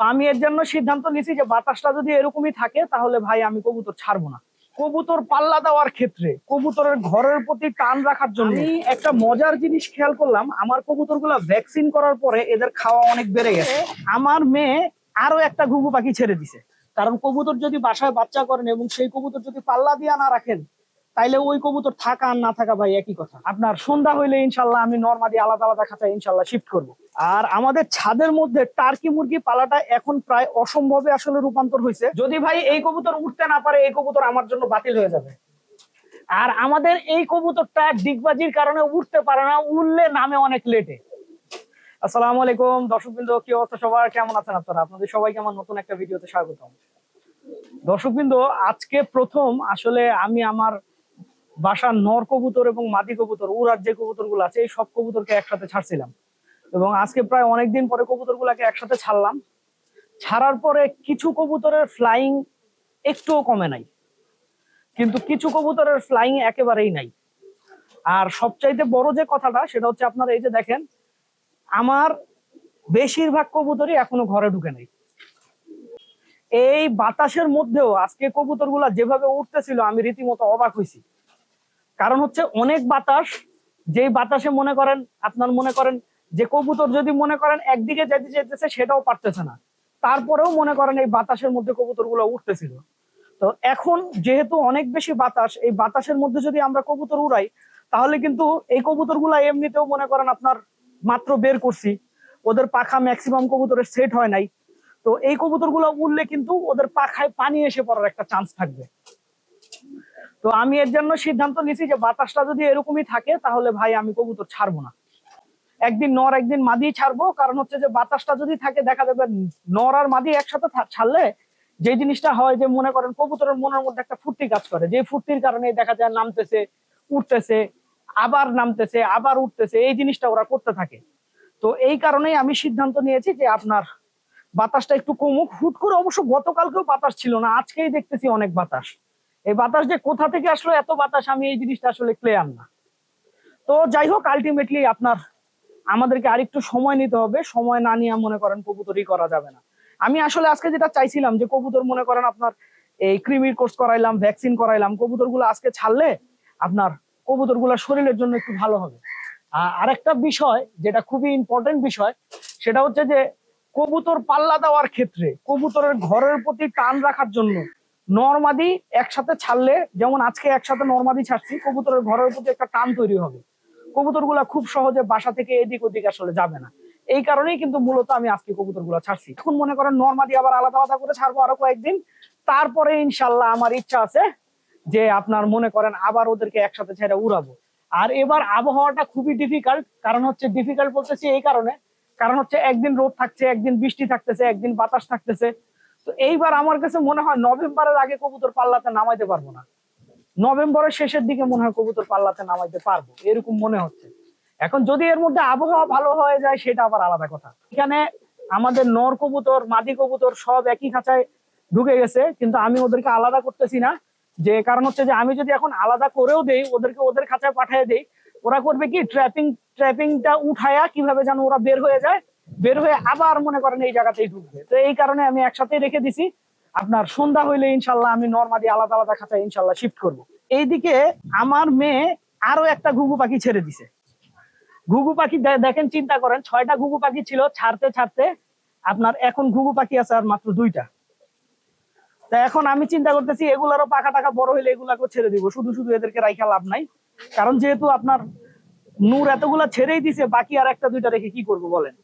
আমি এর জন্য সিদ্ধান্ত নিয়েছি যে বাতাসটা যদি এরকমই থাকে, তাহলে ভাই আমি কবুতর ছাড়বো না। কবুতর পাল্লা দেওয়ার ক্ষেত্রে, কবুতরের ঘরের প্রতি টান রাখার জন্য আমি একটা মজার জিনিস খেয়াল করলাম, আমার কবুতরগুলো ভ্যাকসিন করার পরে এদের খাওয়া অনেক বেড়ে গেছে। আমার মেয়ে আরও একটা ঘুঘু পাখি ছেড়ে দিছে। কারণ কবুতর যদি বাসায় বাচ্চা করেন এবং সেই কবুতর যদি পাল্লা দিয়া না রাখেন তাইলে ওই কবুতর থাকা আর না থাকা ভাই একই কথা। আপনার সন্ধ্যা হইলে ইনশাল্লাহ আমি নর্মালি আলাদা আলাদা খাঁচায় ইনশাল্লাহ শিফট করব। আর আমাদের ছাদের মধ্যে টার্কি মুরগি পালাটা এখন প্রায় অসম্ভবে আসলে রূপান্তর হয়েছে যদি ভাই এই কবুতর উঠতে না পারে, এই কবুতর আমার জন্য বাতিল হয়ে যাবে। আর আমাদের এই কবুতরটা ডিগবাজির কারণে উঠতে পারে না উঠলে নামে অনেক লেটে আসসালামু আলাইকুম, দর্শকবৃন্দ, কি অবস্থা সবার? কেমন আছেন আপনারা? আপনাদের সবাইকে আমার নতুন একটা ভিডিওতে স্বাগতম। দর্শকবৃন্দ, আজকে প্রথম আসলে আমি আমার বাসার নর কবুতর এবং মাদি কবুতর উড়ার যে কবুতরগুলো আছে, এই সব কবুতরকে একসাথে ছাড়ছিলাম। এবং আজকে প্রায় অনেকদিন পরে কবুতর গুলাকে একসাথে ছাড়লাম। ছাড়ার পরে কিছু কবুতরের ফ্লাইং একটুও কমে নাই। কিন্তু কিছু কবুতরের ফ্লাইং একেবারেই নাই। আর সবচাইতে বড় যে কথাটা, সেটা হচ্ছে আপনারা এই যে দেখেন, আমার বেশিরভাগ কবুতরই এখনও ঘরে ঢুকে নাই। এই বাতাসের মধ্যেও আজকে কবুতরগুলা যেভাবে উঠতেছিল আমি রীতিমতো অবাক হয়েছি কারণ হচ্ছে অনেক বাতাস, যেই বাতাসে মনে করেন, আপনার মনে করেন যে কবুতর যদি মনে করেন একদিকে যেতে যেতেছে, সেটাও পারতেছে না। তারপরেও মনে করেন এই বাতাসের মধ্যে কবুতরগুলো উঠতেছিল। তো এখন যেহেতু অনেক বেশি বাতাস, এই বাতাসের মধ্যে যদি আমরা কবুতর উড়াই, তাহলে কিন্তু এই কবুতরগুলা এমনিতেও মনে করেন আপনার মাত্র বের করছি। ওদের পাখা ম্যাক্সিমাম কবুতরের সেট হয় নাই। তো এই কবুতর কবুতরগুলো উড়লে কিন্তু ওদের পাখায় পানি এসে পড়ার একটা চান্স থাকবে। তো আমি এর জন্য সিদ্ধান্ত নিয়েছি যে বাতাসটা যদি এরকমই থাকে, তাহলে ভাই আমি কবুতর ছাড়বো না। একদিন নর, একদিন মাদি ছাড়বো, কারণ হচ্ছে যে বাতাসটা যদি থাকে, দেখা যাবে নর আর মাদি একসাথে ছাড়লে যে জিনিসটা হয় যে মনে করেন কবুতরের মনের মধ্যে একটা ফুর্তি কাজ করে। যে ফুর্তির কারণে দেখা যায় নামতেছে, উঠতেছে, আবার নামতেছে, আবার উঠতেছে, এই জিনিসটা ওরা করতে থাকে। তো এই কারণেই আমি সিদ্ধান্ত নিয়েছি যে আপনার বাতাসটা একটু কমুক। হুট করে অবশ্য গতকালকেও বাতাস ছিল না, আজকেই দেখতেছি অনেক বাতাস। এই বাতাস যে কোথা থেকে আসলো, এত বাতাস, আমি এই জিনিসটা আসলে ক্লিয়ার না। তো যাই হোক আলটিমেটলি আপনার, আমাদেরকে আরেকটু সময় নিতে হবে। সময় না নিয়ে মনে করেন কবুতরই করা যাবে না। আমি আসলে আজকে যেটা চাইছিলাম যে কবুতর, মনে করেন আপনার এই ক্রিমির কোর্স করাইলাম ভ্যাকসিন করাইলাম, কবুতরগুলো আজকে ছাড়লে আপনার কবুতরগুলো শরীরের জন্য একটু ভালো হবে। আর আরেকটা বিষয়, যেটা খুবই ইম্পর্টেন্ট বিষয়, সেটা হচ্ছে যে কবুতর পাল্লা দেওয়ার ক্ষেত্রে, কবুতরের ঘরের প্রতি টান রাখার জন্য নর্মাদি একসাথে ছাড়লে, যেমন আজকে একসাথে নর্মাদি ছাড়ছি, কবুতরের ঘরের প্রতি একটা টান তৈরি হবে। কবুতরগুলা খুব সহজে বাসা থেকে এদিক ওদিক আসলে যাবে না। এই কারণেই কিন্তু মূলত আমি আজকে কবুতরগুলা ছাড়ছি। এখন মনে করেন নর্মাদি আবার আলাদা আলাদা করে ছাড়বো আরও কয়েকদিন। তারপরে ইনশাল্লাহ আমার ইচ্ছা আছে যে আপনার মনে করেন আবার ওদেরকে একসাথে ছেড়ে উড়াবো। আর এবার আবহাওয়াটা খুবই ডিফিকাল্ট কারণ হচ্ছে ডিফিকাল্ট বলতেছি এই কারণে। কারণ হচ্ছে একদিন রোদ থাকছে, একদিন বৃষ্টি থাকতেছে, একদিন বাতাস থাকতেছে। তো এইবার আমার কাছে মনে হয় নভেম্বরের আগে কবুতর পাল্লাতে নামাইতে পারব না। নভেম্বরের শেষের দিকে মনে হয় কবুতর পাল্লাতে নামাইতে পারব, এরকম মনে হচ্ছে। এখন যদি এর মধ্যে আবহাওয়া ভালো হয়ে যায়, সেটা আবার আলাদা কথা। এখানে আমাদের নর কবুতর, মাদি কবুতর সব একই খাঁচায় ঢুকে গেছে, কিন্তু আমি ওদেরকে আলাদা করতেছি না। যে কারণ হচ্ছে যে আমি যদি এখন আলাদা করেও দেই, ওদেরকে ওদের খাঁচায় পাঠিয়ে দেই, ওরা করবে কি ট্র্যাপিং ট্র্যাপিংটা উঠায়া কীভাবে যেন ওরা বের হয়ে যায় বের হয়ে আবার মনে করেন এই জায়গাতেই ঢুকবে। তো এই কারণে আমি একসাথেই রেখে দিছি। আপনার সন্ধ্যা হইলে ইনশাল্লাহ আমি নর্মালি আলাদা আলাদা খাঁচায় ইনশাল্লাহ শিফট করব। এইদিকে আমার মেয়ে আরও একটা ঘুঘু পাখি ছেড়ে দিছে। ঘুঘু পাখি দেখেন, চিন্তা করেন, ছয়টা ঘুঘু পাখি ছিল, ছাড়তে ছাড়তে আপনার এখন ঘুঘু পাখি আছে আর মাত্র দুইটা। তা এখন আমি চিন্তা করতেছি, এগুলারও পাখা টাকা বড় হইলে এগুলাকেও ছেড়ে দিব। শুধু শুধু এদেরকে রাইখা লাভ নাই। কারণ যেহেতু আপনার নূর এতগুলা ছেড়েই দিছে, বাকি আর একটা দুইটা রেখে কি করব বলেন?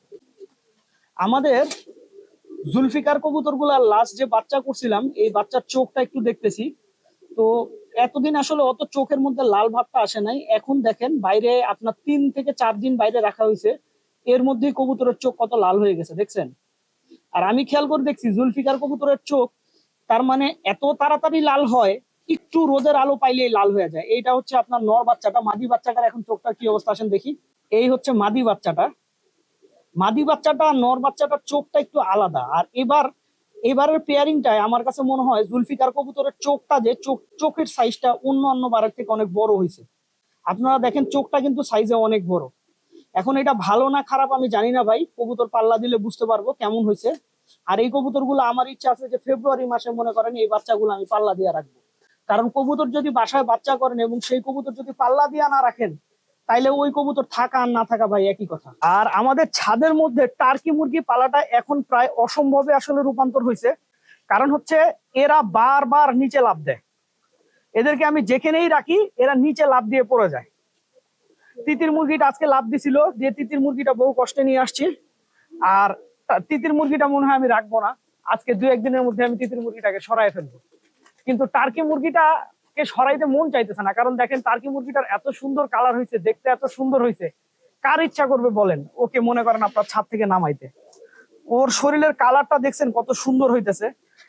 আমাদের জুলফিকার কবুতরগুলার লাস্ট যে বাচ্চা করছিলাম, এই বাচ্চার চোখটা একটু দেখতেছি। তো এতদিন আসলে অত চোখের মধ্যে লাল ভাবটা আসে নাই। এখন দেখেন বাইরে আপনার তিন থেকে চার দিন বাইরে রাখা হয়েছে। এর মধ্যেই কবুতরের চোখ কত লাল হয়ে গেছে, দেখছেন? আর আমি খেয়াল করে দেখছি, জুলফিকার কবুতরের চোখ তার মানে এত তাড়াতাড়ি লাল হয়, একটু রোদের আলো পাইলেই লাল হয়ে যায়। এইটা হচ্ছে আপনার নর বাচ্চাটা, মাদি বাচ্চাটার এখন চোখটার কি অবস্থা আসেন দেখি। এই হচ্ছে মাদি বাচ্চাটা। মাদি বাচ্চাটা নর বাচ্চাটার চোখটা একটু আলাদা। আর এবার, এবারের পেয়ারিংটায় আমার কাছে মনে হয় জুলফিকার কবুতরের চোখটা যে চোখ, চোখের সাইজটা অন্য অন্য বারের থেকে অনেক বড় হয়েছে। আপনারা দেখেন চোখটা কিন্তু সাইজে অনেক বড়। এখন এটা ভালো না খারাপ আমি জানি না ভাই, কবুতর পাল্লা দিলে বুঝতে পারব কেমন হয়েছে। আর এই কবুতরগুলো আমার ইচ্ছা আছে যে ফেব্রুয়ারি মাসে মনে করেন এই বাচ্চাগুলো আমি পাল্লা দিয়ে রাখব। কারণ কবুতর যদি বাসায় বাচ্চা করেন এবং সেই কবুতর যদি পাল্লা দিয়ে না রাখেন তাইলে ওই কবুতর থাকা আর না থাকা ভাই একই কথা। আর আমাদের ছাদের মধ্যে টার্কি মুরগি পালাটা এখন প্রায় অসম্ভবে আসলে রূপান্তর হয়েছে। কারণ হচ্ছে এরা বারবার নিচে লাভ দেয়। এদেরকে আমি যেখানেই রাখি, এরা নিচে লাভ দিয়ে পড়ে যায়। তিতির মুরগিটা আজকে লাভ দিছিল যে তিতির মুরগিটা বহু কষ্টে নিয়ে আসছি। আর তিতির মুরগিটা মনে হয় আমি রাখব না। আজকে দু একদিনের মধ্যে আমি তিতির মুরগিটাকে সরাই ফেলব। কিন্তু টার্কি মুরগিটাকে সরাইতে মন চাইতেছে না। কারণ দেখেন, টার্কি মুরগিটার এত সুন্দর কালার হয়েছে দেখতে এত সুন্দর হয়েছে কার ইচ্ছা করবে বলেন? ওকে মনে করেন আপনার ছাদ থেকে নামাইতে। ওর শরীরের কালারটা দেখছেন কত সুন্দর হইতেছে।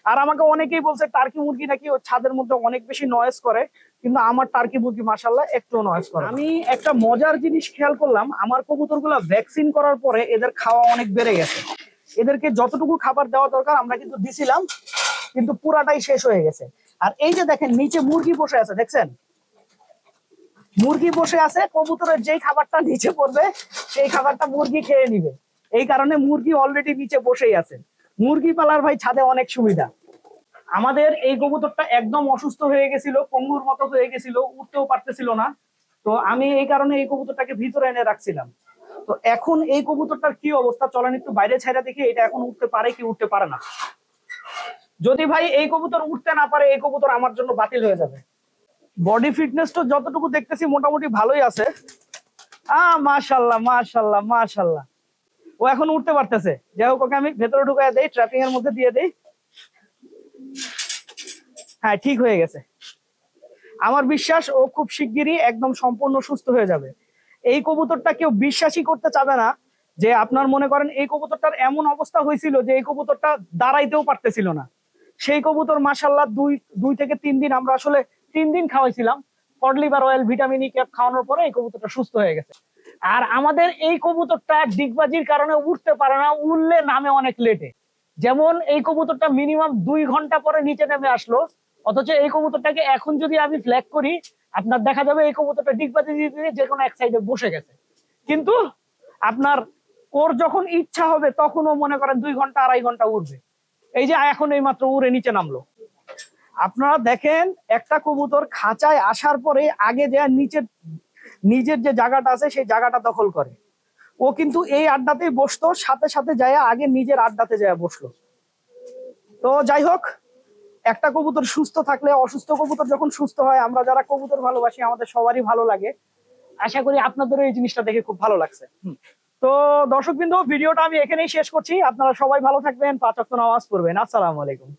আর আমাকে অনেকেই বলছে, টার্কি মুরগি নাকি ওর ছাদের মধ্যে অনেক বেশি নয়েজ করে, কিন্তু আমার টার্কি মুরগি মাসাল্লাহ একটু নয়েজ করে আমি একটা মজার জিনিস খেয়াল করলাম, আমার কবুতরগুলো ভ্যাকসিন করার পরে এদের খাওয়া অনেক বেড়ে গেছে। এদেরকে যতটুকু খাবার দেওয়া দরকার, আমরা কিন্তু দিছিলাম। কিন্তু পুরাটাই শেষ হয়ে গেছে। আর এই যে দেখেন, নিচে মুরগি বসে আছে, দেখছেন? মুরগি বসে আছে, কবুতরের যেই খাবারটা নিচে পড়বে, সেই খাবারটা মুরগি খেয়ে নিবে। এই কারণে মুরগি অলরেডি নিচে বসেই আছে। মুরগি পালার ভাই ছাদে অনেক সুবিধা। আমাদের এই কবুতরটা একদম অসুস্থ হয়ে গেছিল, পঙ্গুর মতো হয়ে গেছিল, উঠতেও পারতেছিল না। তো আমি এই কারণে এই কবুতরটাকে ভিতরে এনে রাখছিলাম। তো এখন এই কবুতরটার কি অবস্থা? চলেন একটু বাইরে ছাইরা দেখি, এটা এখন উঠতে পারে কি উঠতে পারে না। যদি ভাই এই কবুতর উঠতে না পারে, এই কবুতর আমার জন্য বাতিল হয়ে যাবে। বডি ফিটনেসটা যতটুকু দেখতেছি মোটামুটি ভালোই আছে। আহ মাশাল্লাহ মাশাল্লাহ মাশাল্লাহ। ও এখন উঠতে পারতেছে। যাই হোক, ওকে আমি ভেতরে ঢুকাই দেই ট্র্যাপিং এর মধ্যে দিয়ে দেই। হ্যাঁ ঠিক হয়ে গেছে। আমার বিশ্বাস, ও খুব শিগগিরই একদম সম্পূর্ণ সুস্থ হয়ে যাবে। এই কবুতরটা কেউ বিশ্বাসই করতে চাবে না যে আপনার মনে করেন এই কবুতরটার এমন অবস্থা হয়েছিল যে এই কবুতরটা দাঁড়াইতেও পারতেছিল না। সেই কবুতর মাসাল্লাহ দুই দুই থেকে তিন দিন আমরা আসলে তিন দিন খাওয়াইছিলাম। Cod liver oil vitamin E cap খাওয়ানোর পরে এই কবুতরটা সুস্থ হয়ে গেছে। আর আমাদের এই কবুতরটা ডিগবাজির কারণে উঠতে পারে না উঠলে নামে অনেক লেটে। যেমন এই কবুতরটা মিনিমাম দুই ঘণ্টা পরে নিচে নেমে আসলো, অথচ এই কবুতরটাকে এখন যদি আমি ফ্ল্যাগ করি, আপনার দেখা যাবে এই কবুতরটা ডিগবাজি দিয়ে যে কোনো এক সাইডে বসে গেছে। কিন্তু আপনার ওর যখন ইচ্ছা হবে তখন ও মনে করেন দুই ঘণ্টা, আড়াই ঘণ্টা উঠবে এই যে এখন এই মাত্র উড়ে নিচে নামলো। আপনারা দেখেন, একটা কবুতর খাঁচায় আসার পরে আগে যে নিচের, নিজের যে জায়গাটা আছে সেই জায়গাটা দখল করে। ও কিন্তু এই আড্ডাতেই বসতো, সাথে সাথে যায় আগে নিজের আড্ডাতে যায় বসল। তো যাই হোক, একটা কবুতর সুস্থ থাকলে, অসুস্থ কবুতর যখন সুস্থ হয়, আমরা যারা কবুতর ভালোবাসি, আমাদের সবারই ভালো লাগে। আশা করি আপনাদেরও এই জিনিসটা দেখে খুব ভালো লাগছে। তো দর্শক বিন্দু ভিডিওটা আমি এখানেই শেষ করছি। আপনারা সবাই ভালো থাকবেন, পাঁচ নামাজ পড়বেন। আসসালামু আলাইকুম।